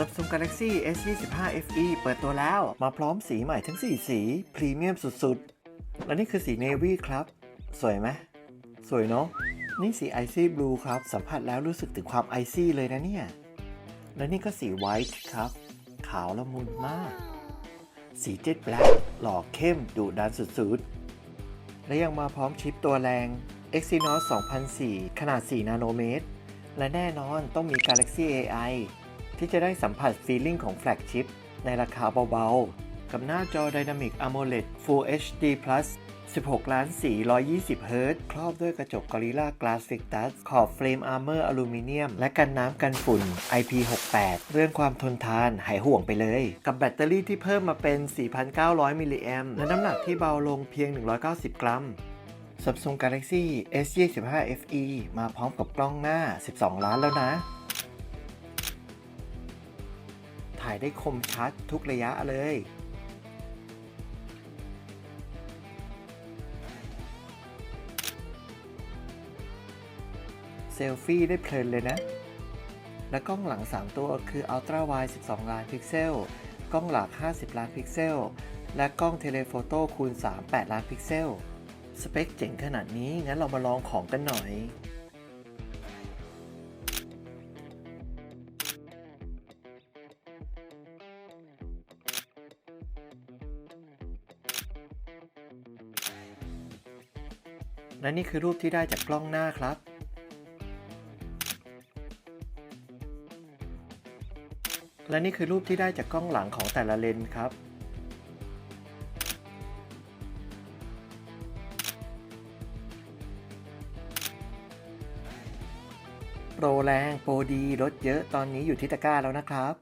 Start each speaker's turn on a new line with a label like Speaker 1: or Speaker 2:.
Speaker 1: Samsung Galaxy S25 FE เปิดตัวแล้ว มาพร้อมสีใหม่ทั้ง 4 สี พรีเมียมสุดๆ และนี่คือสีเนวี่ครับ สวยไหม สวยเนาะ นี่สีไอซี่บลูครับ สัมผัสแล้วรู้สึกถึงความไอซี่เลยนะเนี่ย และนี่ก็สีไวท์ครับ ขาวละมุนมาก สีเจ็ดแบล็คหล่อเข้มดุดันสุดๆ และยังมาพร้อมชิปตัวแรง Exynos 2004 ขนาด 4 นาโนเมตร และแน่นอนต้องมี Galaxy AI ที่จะได้สัมผัสฟีลลิ่งของแฟลกชิปในราคาเบาๆ กับหน้าจอ Dynamic AMOLED Full HD Plus 16 ล้านสี120 เฮิรตซ์ครอบด้วยกระจก Gorilla Glass Victus ขอบเฟรมอาร์เมอร์อลูมิเนียม และกันน้ำกันฝุ่น IP68 เรื่องความทนทานหายห่วงไปเลย กับแบตเตอรี่ที่เพิ่มมาเป็น 4,900 มิลลิแอมและน้ำหนักที่เบาลงเพียง 190 กรัม Samsung Galaxy S25 FE มาพร้อมกับกล้องหน้า 12 ล้านแล้วนะายได้คมชัดทุกระยะเลย เซลฟี่ได้เพลินเลยนะ และกล้องหลัง 3 ตัวคือ Ultra Wide 12 ล้านพิกเซล กล้องหลัก 50 ล้านพิกเซล และกล้องเทเลโฟโต้คูณ 3 8 ล้านพิกเซล สเปคเจ๋งขนาดนี้งั้นเรามาลองของกันหน่อย และนี่คือรูปที่ได้จากกล้องหน้าครับ และนี่คือรูปที่ได้จากกล้องหลังของแต่ละเลนส์ครับ โปรแรง โปรดี ลดเยอะ ตอนนี้อยู่ที่ตะกร้าแล้วนะครับ